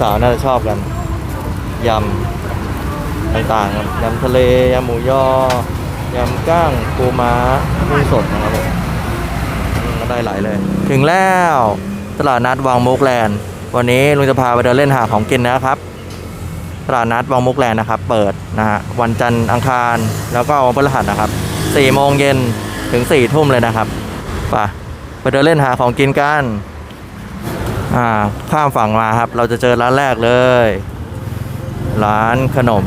สาวๆน่าจะชอบกันยำต่างๆครับยำทะเลยำหมูยอยำก้างปูม้ากุ้งสดนะครับผมก็ได้หลายเลย ถึงแล้วตลาดนัดวังมุกแลนด์วันนี้ลุงจะพาไปเดินเล่นหาของกินนะครับตลาดนัดวังมุกแลนด์นะครับ เปิดนะฮะวันจันทร์อังคารแล้วก็วันพฤหัสนะครับ4โมงเย็นถึง4ทุ่มเลยนะครับไปไปเดินเล่นหาของกินกัน อ่าข้ามฝั่งมาครับ เราจะเจอร้านแรกเลย ร้านขนม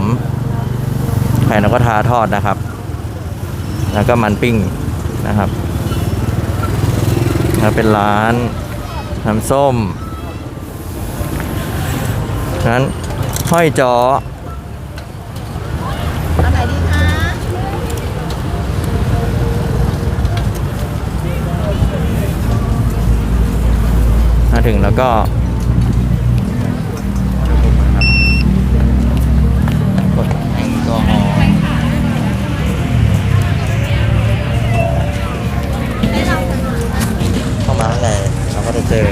ไข่นกกระทาทอดนะครับ แล้วก็มันปิ้งนะครับแล้วเป็นร้านน้ำส้มนั้นห้อยจออั มาถึงแล้วก็กดแอลกอฮอล์เข้ามาข้างในเราก็จะเจอ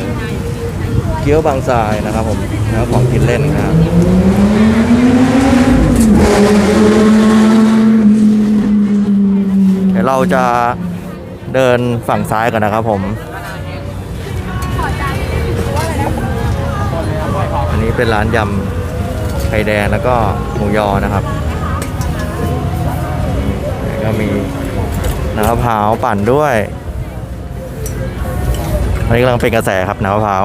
เกี๊ยวบางทรายนะครับผมแล้วของกินเล่นนะครับเดี๋ยวเราจะเดินฝั่งซ้ายก่อนนะครับผม นี้เป็นร้านยำไข่แดงแล้วก็หมูยอนะครับแล้วก็มีน้ำมะพร้าวปั่นด้วยอันนี้กำลังเป็นกระแสครับน้ำมะพร้าว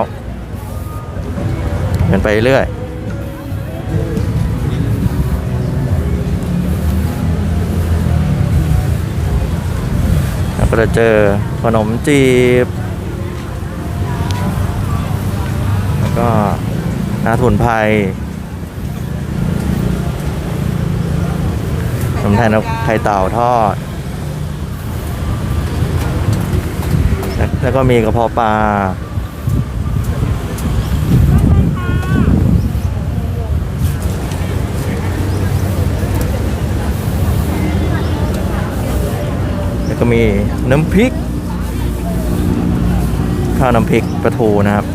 เดินไปเรื่อยแล้วก็จะเจอขนมจีบ แล้วก็ นาถุนไพรขนมไทยนกไข่เต่าทอด แล้วก็มีกระเพาะปลาแล้วก็มีน้ำพริก ข้าวน้ำพริกปลาทูนะครับ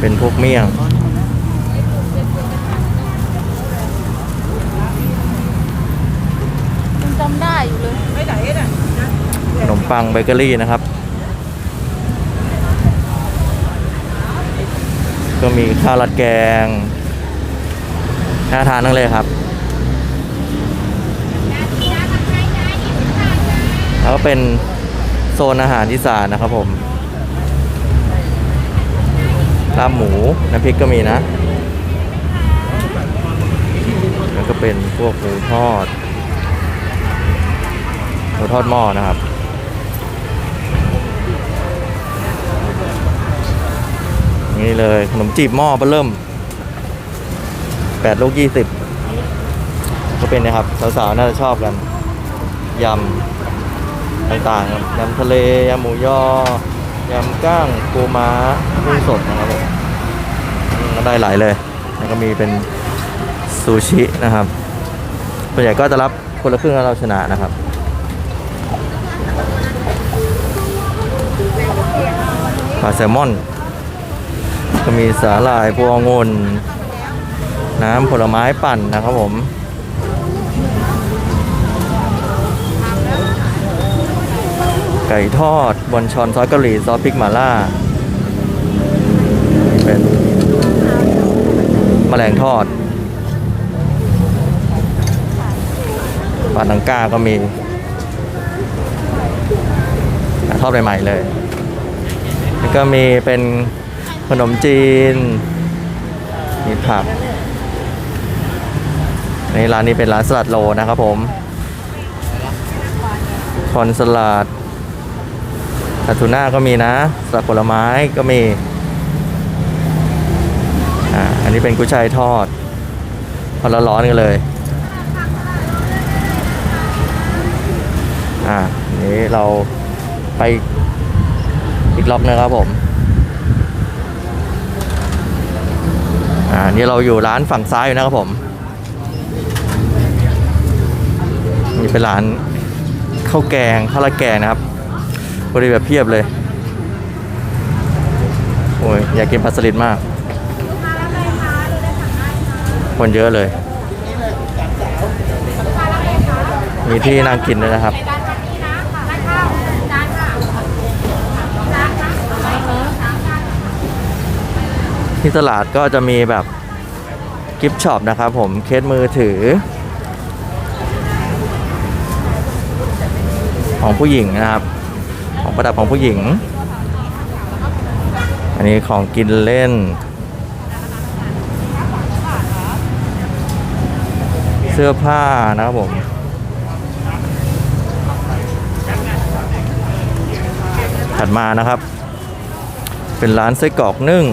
เป็นพวกเมี่ยง ยังจำได้อยู่เลยไม่ไหนน่ะขนมปังเบเกอรี่นะครับ ก็มีข้าวราดแกงน่าทานทั้งเลยครับ แล้วก็เป็นโซนอาหารอีสานนะครับผม ลาบหมู น้ำพริกก็มีนะ แล้วก็เป็นพวกหมูทอด หมูทอดหม้อนะครับนี่เลยขนมจีบหม้อเบเริ่มแปดลูกยี่สิบก็เป็นนะครับ สาวๆ น่าจะชอบกัน ยำ ต่างๆครับยำทะเลยำหมูยอ ยำก้างปูม้ากุ้งสดนะครับผมมก็ได้หลายเลยแล้วก็มีเป็นซูชินะครับส่วนใหญ่ก็จะรับคนละครึ่งแล้วเราชนะนะครับปลาแซลมอน ก็มีสาหร่ายพวงุ่นน้ำผลไม้ปั่นนะครับผม ไก่ทอดบนชอนซอสกาหลีซอสพริกหม่าล่าเป็นแมลงทอดปลาตังก้าก็มีทอดใหม่ๆเลย แล้วก็มีเป็นขนมจีน มีผักในร้านนี้เป็นร้านสลัดโลนะครับผมคอนสลัด คาทูน่าก็มีนะสลัดผลไม้ก็มีอ่าอันนี้เป็นกุ้ยช่ายทอดพอร้อนๆกันเลยอ่านี้เราไปอีกล็อกนะครับผมอ่านี่เราอยู่ร้านฝั่งซ้ายอยู่นะครับผมนี่เป็นร้านข้าวแกงข้าวราดแกงนะครับ บริแบบเพียบเลย โอ้ย อยากกินปลาสลิดมาก คนเยอะเลย มีที่นั่งกินด้วยนะครับที่ตลาดก็จะมีแบบกิฟช็อปนะครับผมเคสมือถือ ของผู้หญิงนะครับ ประดับของผู้หญิง อันนี้ของกินเล่น เสื้อผ้านะครับผมถัดมานะครับ เป็นร้านไส้กรอกนึ่ง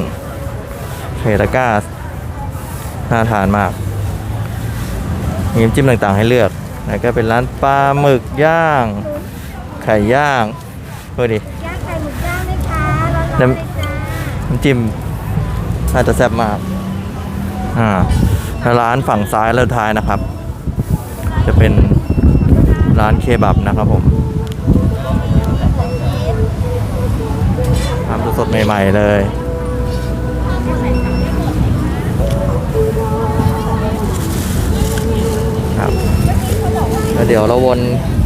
เฮตาก้าน่าทานมากมีน้ำจิ้มต่างๆให้เลือกแล้วก็เป็นร้านปลาหมึกย่าง ไข่ย่าง ดูดิย่างไข่หมึกย่างไหมคะร้อนๆน้ำเลยจ้าน้ำจิ้มน่าจะแซ่บมาก อ่าแล้วร้านฝั่งซ้ายและท้ายนะครับ จะเป็นร้านเคบับนะครับผมทำสดๆใหม่ ๆ เลยครับแล้วเดี๋ยวเราวน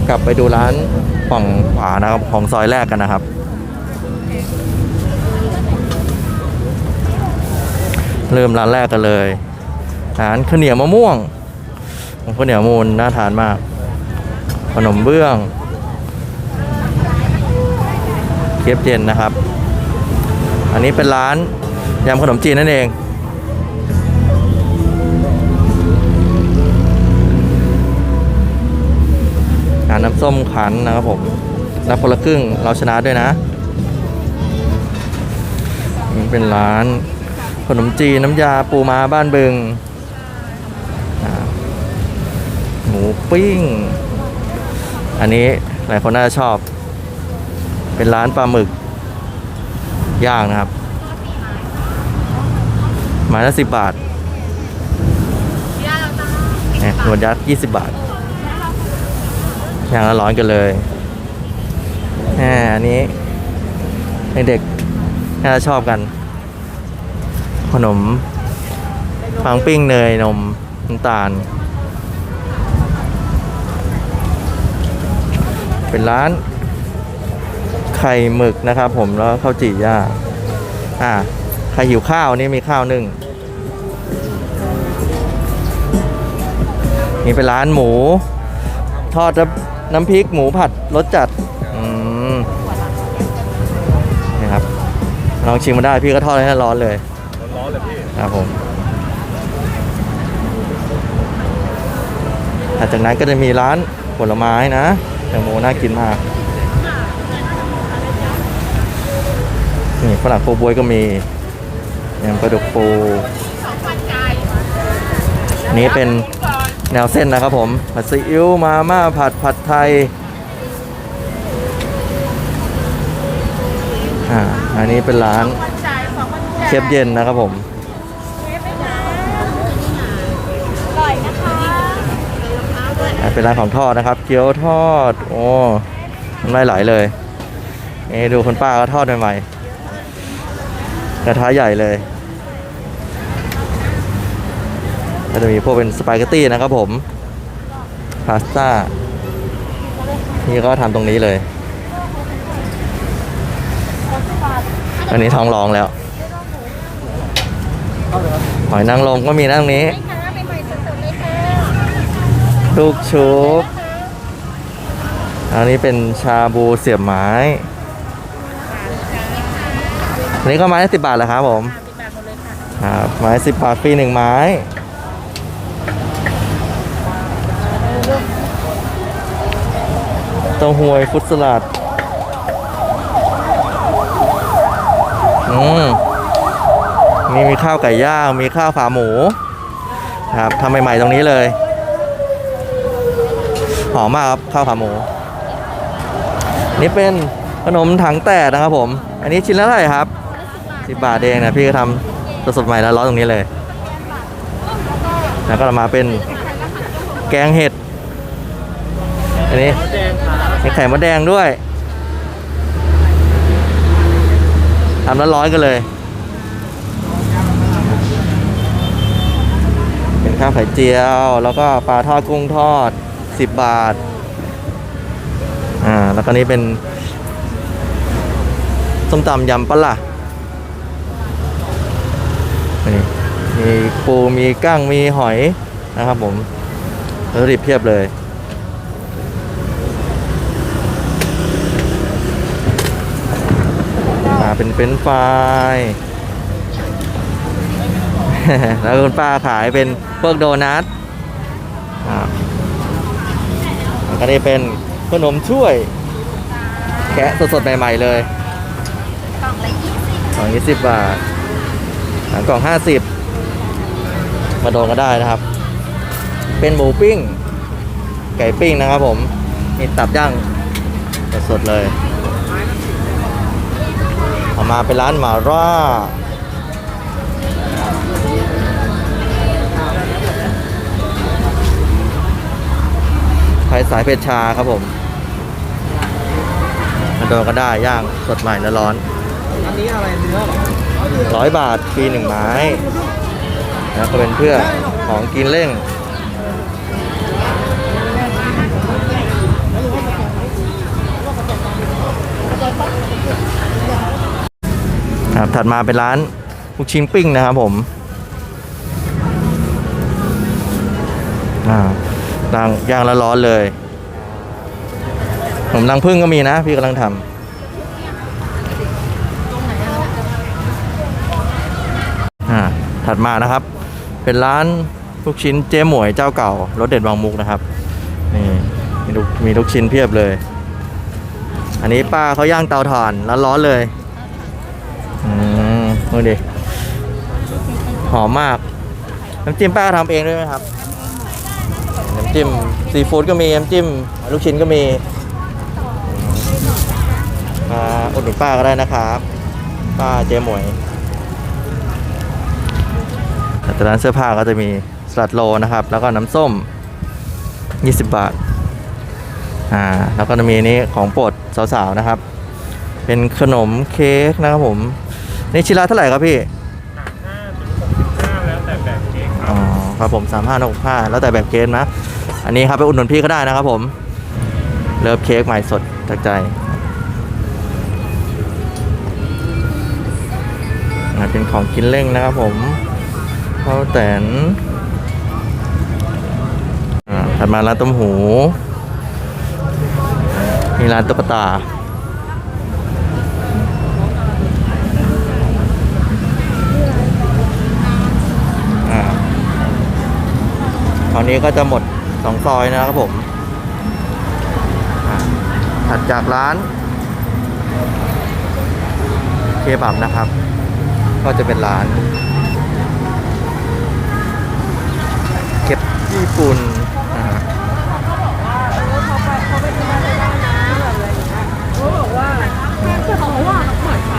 กลับไปดูร้าน ฝั่งขวานะครับของซอยแรกกันนะครับ เริ่มร้านแรกกันเลยร้านข้าวเหนียวมะม่วงข้าวเหนียวมูลน่าทานมาก ขนมเบื้องเคฟเจนนะครับ อันนี้เป็นร้านยำขนมจีนนั่นเอง นน้ำส้มขันนะครับผมรับคนละครึ่งเราชนะด้วยนะนี่เป็นร้านขนมจีนน้ำยาปูม้าบ้านบึงอ่าหมูปิ้ง อันนี้หลายคนน่าจะชอบ เป็นร้านปลาหมึกย่างนะครับไม้ละสิบบาทเนี่ยหนวดยักษ์ยี่สิบบาท อย่างละร้อนกันเลยแหมอันนี้เด็กๆน่าจะชอบกัน ขนมปังปิ้งเนยนมน้ำตาล เป็นร้าน ไข่หมึกนะครับผมแล้วข้าวจี่ย่าอ่าใครหิวข้าวนี่มีข้าวนึ่งนี่เป็นร้านหมู ทอดน้ำ น้ำพริกหมูผัดรสจัดอืมนี่ครับลองชิมมาได้พี่ก็ทอดให้ร้อนเลยร้อนเลยพี่ครับผมถัดจากนั้นก็จะมีร้านผลไม้นะแตงโมน่ากินมากนี่ฝรั่งโคบวยก็มียำปลาดุกปูนนี้เป็น แนวเส้นนะครับผมผัดซีอิ๊วมาม่าผัดผัดไทยอ่าอันนี้เป็นร้านเชฟเย็นนะครับผมอร่อยนะคะอ่าเป็นร้านของทอดนะครับ เกี๊ยวทอด โอ้น้ำลไหลเลยนี่ดูคุณป้าก็ทอดใหม่ๆกระทะใหญ่เลย ก็จะมีพวกเป็นสปาเกตตี้นะครับผมพาสต้านี่ก็ทำตรงนี้เลย อันนี้ท้องร้องแล้วหอยนางรมก็มีนะตรงนี้ ลูกชุบ อันนี้เป็นชาบูเสียบไม้ อันนี้ก็ไม้สิบบาทเหรอครับผมครับไม้สิบบาทฟรีหนึ่งไม้ เต้าหวยฟุตสลัดอืมนี่มีข้าวไก่ย่างมีข้าวขาหมูครับทำใหม่ ๆ ตรงนี้เลย หอมมากครับข้าวขาหมู นี่เป็นขนมถังแตกนะครับผม อันนี้ชิ้นละเท่าไหร่ครับสิบบาทเองนะพี่ก็ทำสดๆใหม่แล้วร้อนตรงนี้เลย แล้วก็มาเป็นแกงเห็ด อันนี้ มีไข่มดแดงด้วยทำแล้วร้อนๆกันเลย เป็นข้าวไข่เจียว แล้วก็ปลาทอดกุ้งทอด 10 บาท อ่า แล้วก็นี้เป็นส้มตำยำปลาล่ะนี่มีปู มีกั้ง มีหอยนะครับผมแล้วรีบเพียบเลย มา เป็นเฟรนช์ฟรายแล้วคุณป้าขายเป็นพวกโดนัทอ่าแล้วก็นี่เป็นขนมถ้วย แกะสดๆ ใหม่ ๆ เลย กล่องละยี่สิบกล่องยี่สิบบาทหางกล่องห้าสิบมาโดนก็ได้นะครับ เป็นหมูปิ้ง ไก่ปิ้งนะครับผม มีตับย่างสดๆเลย เอมาเป็นร้านหมาร่าใครสายเผ็ดชาครับผมมาโดนก็ได้ย่างสดใหม่และร้อน อันนี้อะไรเนื้อหรอร้อยบาทฟรีหนึ่งไม้นะก็เป็นเพื่อของกินเล่ง ครับถัดมาเป็นร้านลูกชิ้นปิ้งนะครับผมอ่าย่างย่างแล้วร้อนเลยผมรังพึ่งก็มีนะ พี่กำลังทำถัดมานะครับ เป็นร้านลูกชิ้นเจ๊หมวยเจ้าเก่ารสเด็ดบางมุกนะครับนี่มีลูกมีลูกชิ้นเพียบเลย อันนี้ป้าเขาย่างเตาถ่านแล้วร้อนๆเลย อืมดูดิหอมมาก น้ำจิ้มป้าทำเองด้วยไหมครับ น้ำจิ้มซีฟู้ดก็มี น้ำจิ้มลูกชิ้นก็มีอ่าอุดหนุนป้าก็ได้นะครับ ป้าเจ๊หมวยแต่ร้านเสื้อผ้าก็จะมีสลัดโลนะครับ แล้วก็น้ำส้ม 20 บาท อ่า แล้วก็จะมีนี้ของโปรดสาวๆนะครับ เป็นขนมเค้กนะครับผม นี่ชิ้นละเท่าไหร่ครับพี่แล้วแต่แบบเค้กครับอ๋อครับผมสามห้าหกห้าแล้วแต่แบบเกณฑ์นะ อันนี้ครับไปอุดหนุนพี่ก็ได้นะครับผม เลิฟเค้กใหม่สดจากใจอ่าเป็นของกินเล่งนะครับผมข้าวแตนอ่าถัดมาร้านต้มหูมีร้านตุ๊กตา ตอนนี้ก็จะหมดสองซอยนะครับผมอ่าถัดจากร้านเคบับนะครับ ก็จะเป็นร้านเก็บญี่ปุ่นนะฮะ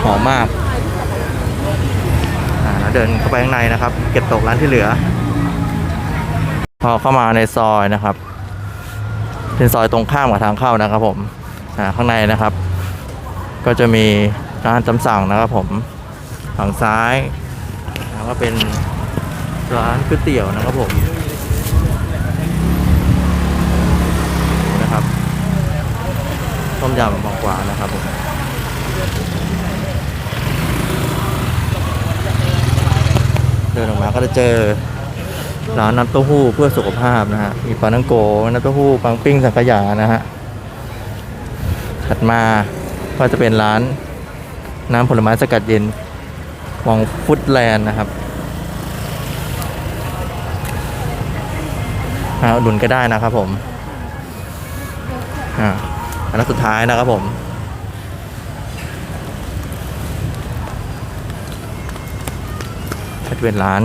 หอมมากอ่าเดินเข้าไปข้างในนะครับ เก็บตกร้านที่เหลือ พอเข้ามาในซอยนะครับ เป็นซอยตรงข้ามกับทางเข้านะครับ ผมข้างในนะครับ ก็จะมีร้านตำสั่งนะครับ ผมฝั่งซ้ายแล้วก็เป็นร้านก๋วยเตี๋ยวนะครับผมนะครับต้มยำบางกวานะครับผมเดินออกมาก็จะเจอ ร้านน้ำเต้าหู้เพื่อสุขภาพนะฮะมีปลานังโกน้ำเต้าหู้ปังปิ้งสังขยานะฮะถัดมาก็จะเป็นร้านน้ำผลไม้สกัดเย็นวังฟุตแลนด์นะครับมาอุดหนุนก็ได้นะครับผมอ่าอันนั้นสุดท้ายนะครับผมจะเป็นร้าน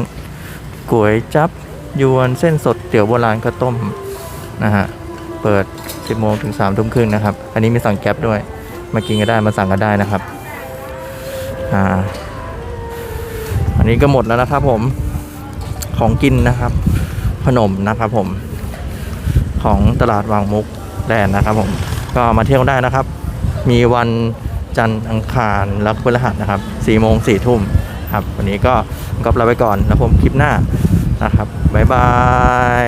ก๋วยจับ ยวนเส้นสดเตี๋ยวโบราณข้าวต้มนะฮะเปิด 10โมงถึง3ทุ่มครึ่งนะครับ อันนี้มีสั่งแก๊ปด้วย มากินก็ได้มาสั่งก็ได้นะครับอ่าอันนี้ก็หมดแล้วนะครับผมของกินนะครับ ขนมนะครับผม ของตลาดวางมุกแลนนะครับผม ก็มาเที่ยวได้นะครับ มีวันจันทร์อังคารและพฤหัสนะครับ4โมง4ทุ่มครับ วันนี้ก็ก็ลาไปก่อนแล้วผมคลิปหน้า นะครับ บ๊ายบาย